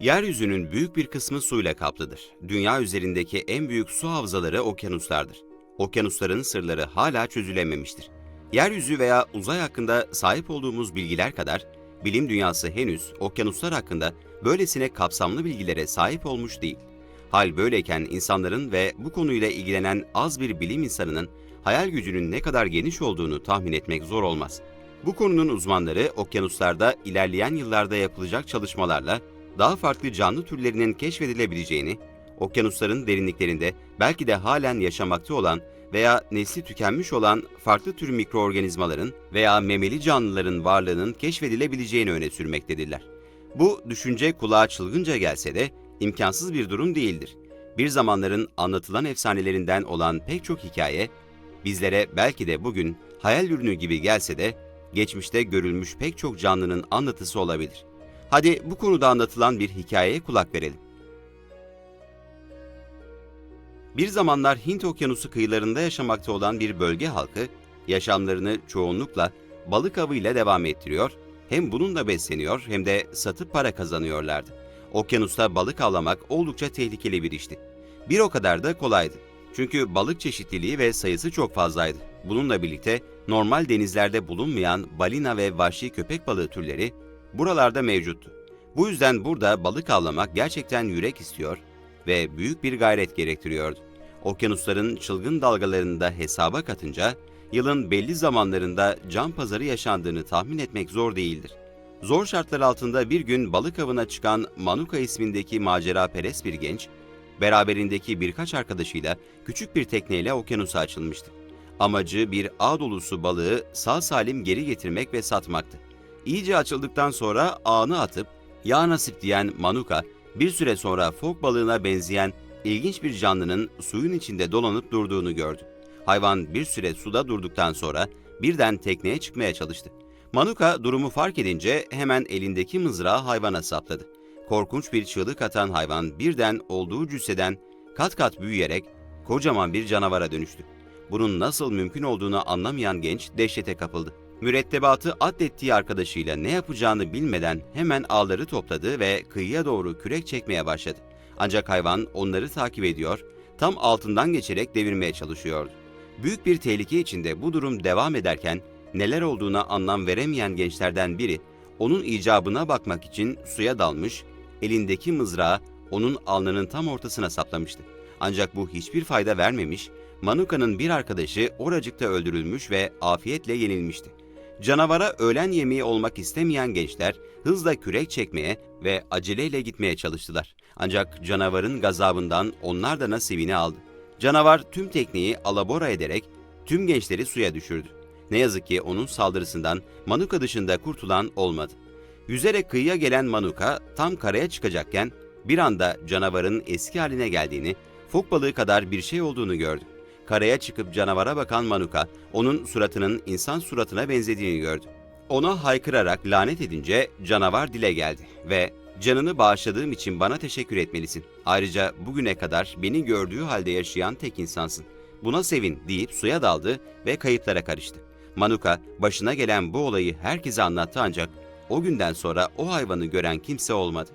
Yeryüzünün büyük bir kısmı suyla kaplıdır. Dünya üzerindeki en büyük su havzaları okyanuslardır. Okyanusların sırları hala çözülememiştir. Yeryüzü veya uzay hakkında sahip olduğumuz bilgiler kadar bilim dünyası henüz okyanuslar hakkında böylesine kapsamlı bilgilere sahip olmuş değil. Hal böyleyken insanların ve bu konuyla ilgilenen az bir bilim insanının hayal gücünün ne kadar geniş olduğunu tahmin etmek zor olmaz. Bu konunun uzmanları okyanuslarda ilerleyen yıllarda yapılacak çalışmalarla daha farklı canlı türlerinin keşfedilebileceğini, okyanusların derinliklerinde belki de halen yaşamakta olan veya nesli tükenmiş olan farklı tür mikroorganizmaların veya memeli canlıların varlığının keşfedilebileceğini öne sürmektedirler. Bu düşünce kulağa çılgınca gelse de imkansız bir durum değildir. Bir zamanların anlatılan efsanelerinden olan pek çok hikaye, bizlere belki de bugün hayal ürünü gibi gelse de geçmişte görülmüş pek çok canlının anlatısı olabilir. Hadi bu konuda anlatılan bir hikayeye kulak verelim. Bir zamanlar Hint Okyanusu kıyılarında yaşamakta olan bir bölge halkı, yaşamlarını çoğunlukla balık avıyla devam ettiriyor, hem bununla besleniyor hem de satıp para kazanıyorlardı. Okyanusta balık avlamak oldukça tehlikeli bir işti. Bir o kadar da kolaydı. Çünkü balık çeşitliliği ve sayısı çok fazlaydı. Bununla birlikte normal denizlerde bulunmayan balina ve vahşi köpek balığı türleri buralarda mevcuttu. Bu yüzden burada balık avlamak gerçekten yürek istiyor ve büyük bir gayret gerektiriyordu. Okyanusların çılgın dalgalarını da hesaba katınca yılın belli zamanlarında can pazarı yaşandığını tahmin etmek zor değildir. Zor şartlar altında bir gün balık avına çıkan Manuka ismindeki macera perest bir genç, beraberindeki birkaç arkadaşıyla küçük bir tekneyle okyanusa açılmıştı. Amacı bir ağ dolusu balığı sağ salim geri getirmek ve satmaktı. İyice açıldıktan sonra ağını atıp ya nasip diyen Manuka bir süre sonra fok balığına benzeyen ilginç bir canlının suyun içinde dolanıp durduğunu gördü. Hayvan bir süre suda durduktan sonra birden tekneye çıkmaya çalıştı. Manuka durumu fark edince hemen elindeki mızrağı hayvana sapladı. Korkunç bir çığlık atan hayvan birden olduğu cüsseden kat kat büyüyerek kocaman bir canavara dönüştü. Bunun nasıl mümkün olduğunu anlamayan genç dehşete kapıldı. Mürettebatı adlettiği arkadaşıyla ne yapacağını bilmeden hemen ağları topladı ve kıyıya doğru kürek çekmeye başladı. Ancak hayvan onları takip ediyor, tam altından geçerek devirmeye çalışıyordu. Büyük bir tehlike içinde bu durum devam ederken neler olduğuna anlam veremeyen gençlerden biri onun icabına bakmak için suya dalmış, elindeki mızrağı onun alnının tam ortasına saplamıştı. Ancak bu hiçbir fayda vermemiş, Manuka'nın bir arkadaşı oracıkta öldürülmüş ve afiyetle yenilmişti. Canavara öğlen yemeği olmak istemeyen gençler hızla kürek çekmeye ve aceleyle gitmeye çalıştılar. Ancak canavarın gazabından onlar da nasibini aldı. Canavar tüm tekneyi alabora ederek tüm gençleri suya düşürdü. Ne yazık ki onun saldırısından Manuka dışında kurtulan olmadı. Yüzerek kıyıya gelen Manuka tam karaya çıkacakken bir anda canavarın eski haline geldiğini, fok balığı kadar bir şey olduğunu gördü. Karaya çıkıp canavara bakan Manuka, onun suratının insan suratına benzediğini gördü. Ona haykırarak lanet edince canavar dile geldi ve canını bağışladığım için bana teşekkür etmelisin. Ayrıca bugüne kadar beni gördüğü halde yaşayan tek insansın. Buna sevin deyip suya daldı ve kayıplara karıştı. Manuka başına gelen bu olayı herkese anlattı ancak o günden sonra o hayvanı gören kimse olmadı.